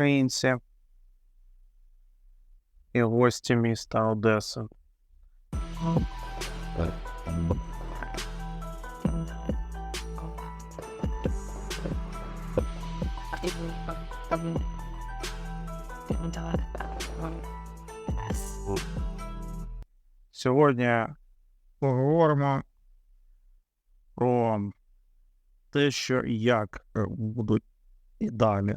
українці і гості міста Одеси. Сьогодні поговоримо про те, що і як е, будуть і далі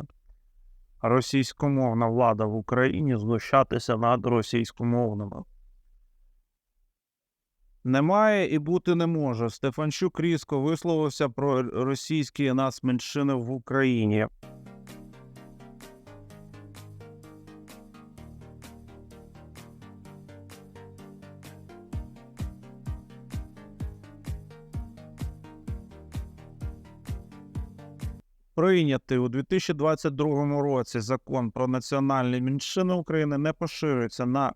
російськомовна влада в Україні знущатися над російськомовними. Немає і бути не може. Стефанчук різко висловився про російські нацменшини в Україні. Прийнятий у 2022 році закон про національні меншини України не поширюється на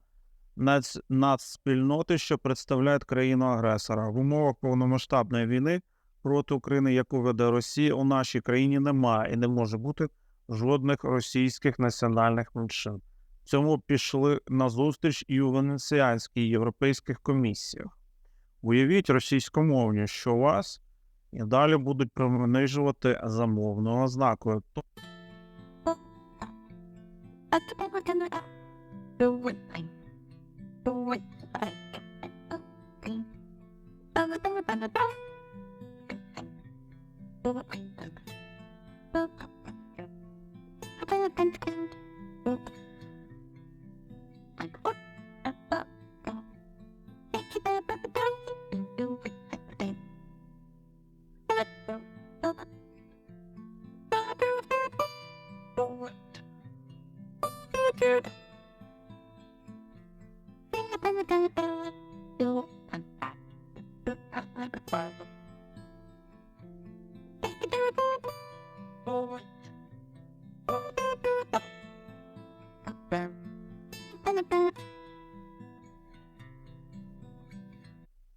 нацспільноти, що представляють країну-агресора. В умовах повномасштабної війни проти України, яку веде Росія, у нашій країні немає і не може бути жодних російських національних меншин. Цьому пішли на зустріч і у Венеціанській європейських комісіях. Уявіть російськомовні, що у вас і далі будуть принижувати замовного ознакою.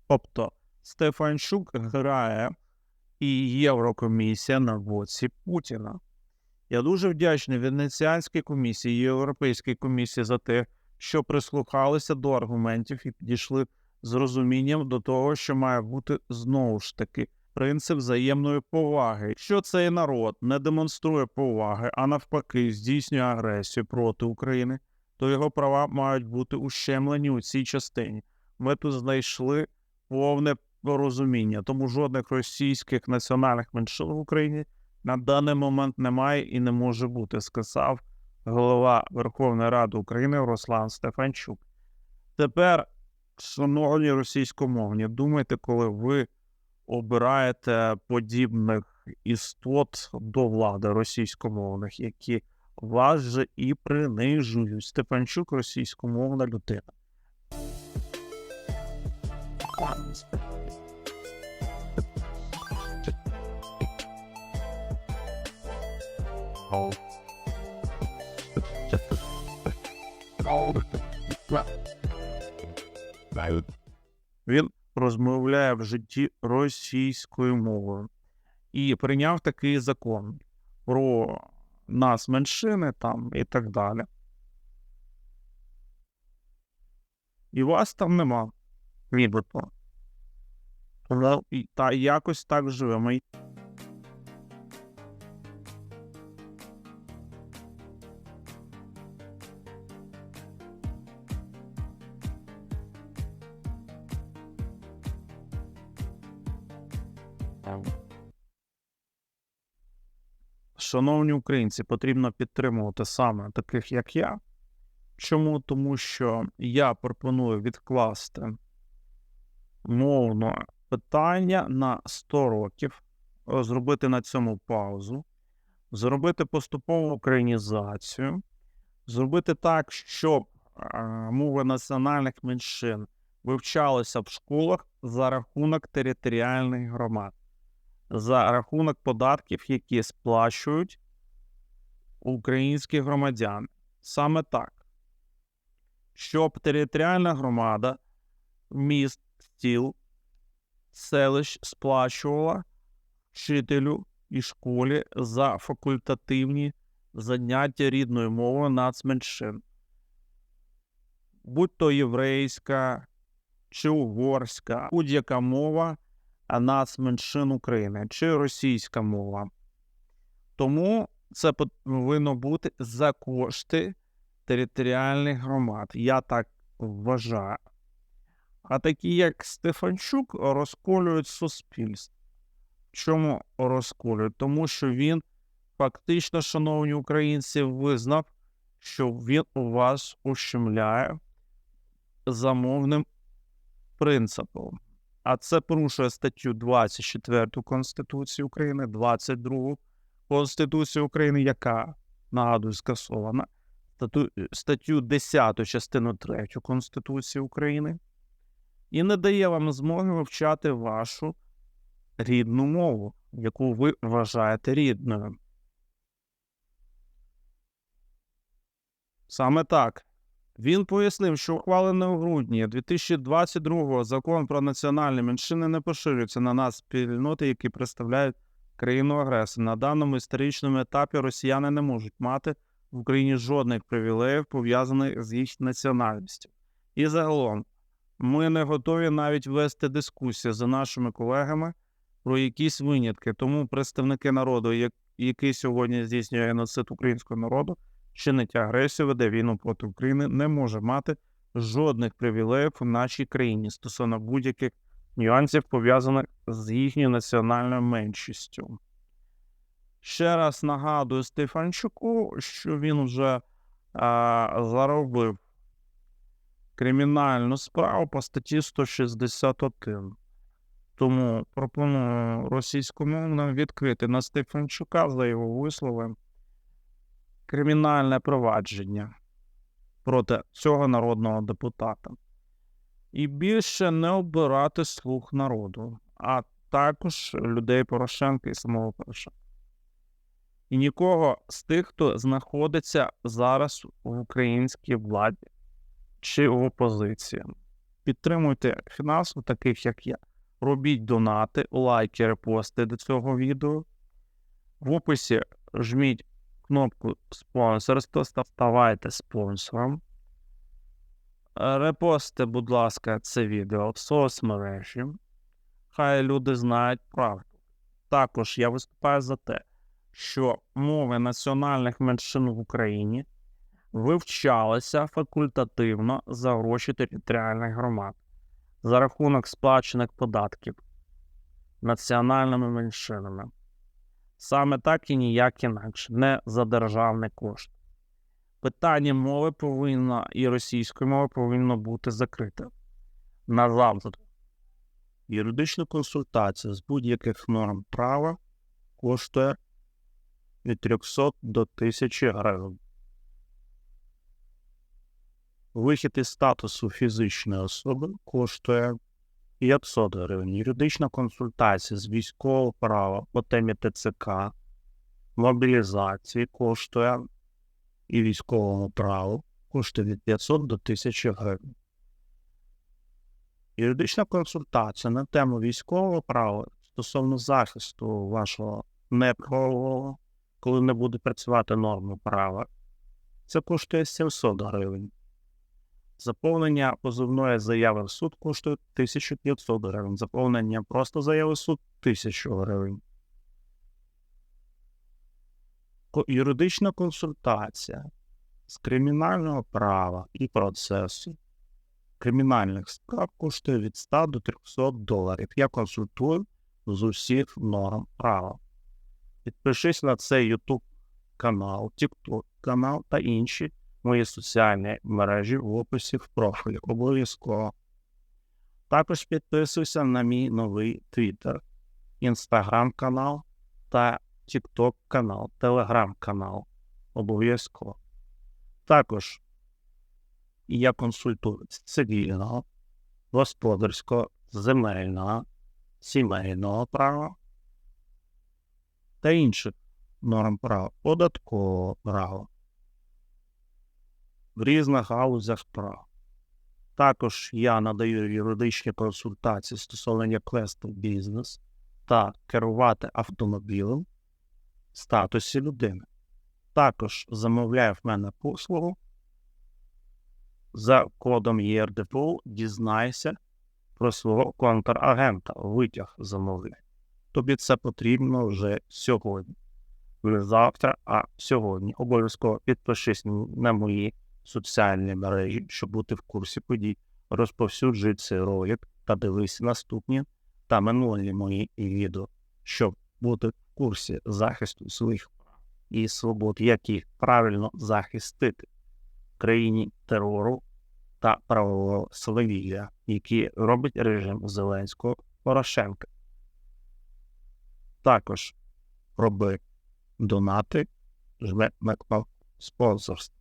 Тобто Стефанчук грає і Єврокомісія на боці Путіна. Я дуже вдячний Венеціанській комісії Європейській комісії за те, що прислухалися до аргументів і підійшли з розумінням до того, що має бути знову ж таки принцип взаємної поваги. Якщо цей народ не демонструє поваги, а навпаки, здійснює агресію проти України, то його права мають бути ущемлені у цій частині. Ми тут знайшли повне порозуміння, тому жодних російських національних меншин в Україні на даний момент немає і не може бути, сказав голова Верховної Ради України Руслан Стефанчук. Тепер, шановні російськомовні, думайте, коли ви обираєте подібних істот до влади російськомовних, які вас же і принижують. Стефанчук російськомовна людина. Він розмовляє в житті російською мовою і прийняв такий закон про нас, меншини там і так далі. І вас там нема, нібито. Та якось так живемо. Шановні українці, потрібно підтримувати саме таких, як я. Чому? Тому що я пропоную відкласти мовне питання на 100 років, зробити на цьому паузу, зробити поступову українізацію, зробити так, щоб е, мови національних меншин вивчалися в школах за рахунок територіальних громад, за рахунок податків, які сплачують українські громадяни. Саме так, щоб територіальна громада міст, сіл, селищ сплачувала вчителю і школі за факультативні заняття рідною мовою нацменшин, будь то єврейська чи угорська, будь-яка мова нацменшин України чи російська мова. Тому це повинно бути за кошти територіальних громад. Я так вважаю. А такі, як Стефанчук, розколюють суспільство. Чому розколюють? Тому що він фактично, шановні українці, визнав, що він у вас ущемляє замовним принципом. А це порушує статтю 24 Конституції України, 22 Конституції України, яка, нагадую, скасована, статтю, статтю 10 частину 3 Конституції України, і не дає вам змоги вивчати вашу рідну мову, яку ви вважаєте рідною. Саме так. Він пояснив, що ухвалений у грудні 2022 закон про національні меншини не поширюється на нас спільноти, які представляють країну агресора. На даному історичному етапі росіяни не можуть мати в Україні жодних привілеїв, пов'язаних з їх національністю. І загалом, ми не готові навіть вести дискусію за нашими колегами про якісь винятки. Тому представники народу, як- який сьогодні здійснює геноцид українського народу, чинить агресію, веде війну проти України, не може мати жодних привілеїв у нашій країні стосовно будь-яких нюансів, пов'язаних з їхньою національною меншістю. Ще раз нагадую Стефанчуку, що він вже а, заробив кримінальну справу по статті 161. Тому пропоную російськомовно відкрити на Стефанчука за його вислови кримінальне провадження проти цього народного депутата. І більше не обирати слуг народу, а також людей Порошенка і самого Порошенка. І нікого з тих, хто знаходиться зараз в українській владі чи в опозиції. Підтримуйте фінансово таких, як я. Робіть донати, лайки, репости до цього відео. В описі жміть кнопку спонсорство, ставайте спонсором. Е, Репости, будь ласка, це відео в соцмережі. Хай люди знають правду. Також я виступаю за те, що мови національних меншин в Україні вивчалися факультативно за гроші територіальних громад за рахунок сплачених податків національними меншинами. Саме так і ніяк інакше, не за державний кошт. Питання мови повинно і російської мови повинно бути закрите назавжди. Юридична консультація з будь-яких норм права коштує від 300 до 1000 гривень. Вихід із статусу фізичної особи коштує 500 гривень. Юридична консультація з військового права по темі ТЦК, мобілізації коштує і військовому праву коштує від 500 до 1000 гривень. Юридична консультація на тему військового права стосовно захисту вашого неправового, коли не буде працювати норми права, це коштує 700 гривень. Заповнення позовної заяви в суд коштує 1500 гривень. Заповнення просто заяви в суд 1000 гривень. Юридична консультація з кримінального права і процесу кримінальних справ коштує від 100 до 300 доларів. Я консультую з усіх норм права. Підпишись на цей YouTube канал, TikTok канал та інші мої соціальні мережі в описі в профілі. Обов'язково. Також підписуйся на мій новий Twitter, Instagram канал та TikTok канал, Telegram канал. Обов'язково. Також я консультую цивільного, господарського, земельного, сімейного права та інших норм права, податкового права в різних галузях прав. Також я надаю юридичні консультації стосовно як вести бізнес та керувати автомобілем в статусі людини. також замовляє в мене послугу. За кодом ЄРДПУ дізнайся про свого контрагента, витяг замовляй. Тобі це потрібно вже сьогодні. Не завтра, а сьогодні. Обов'язково підпишись на мої соціальні мережі, щоб бути в курсі подій. Розповсюджуй цей ролик та дивись наступні та минулі мої відео, щоб бути в курсі захисту своїх прав і свобод, як їх правильно захистити в країні терору та правового свавілля, які робить режим Зеленського Порошенка. Також роби донати, жме на кнопку спонсорства.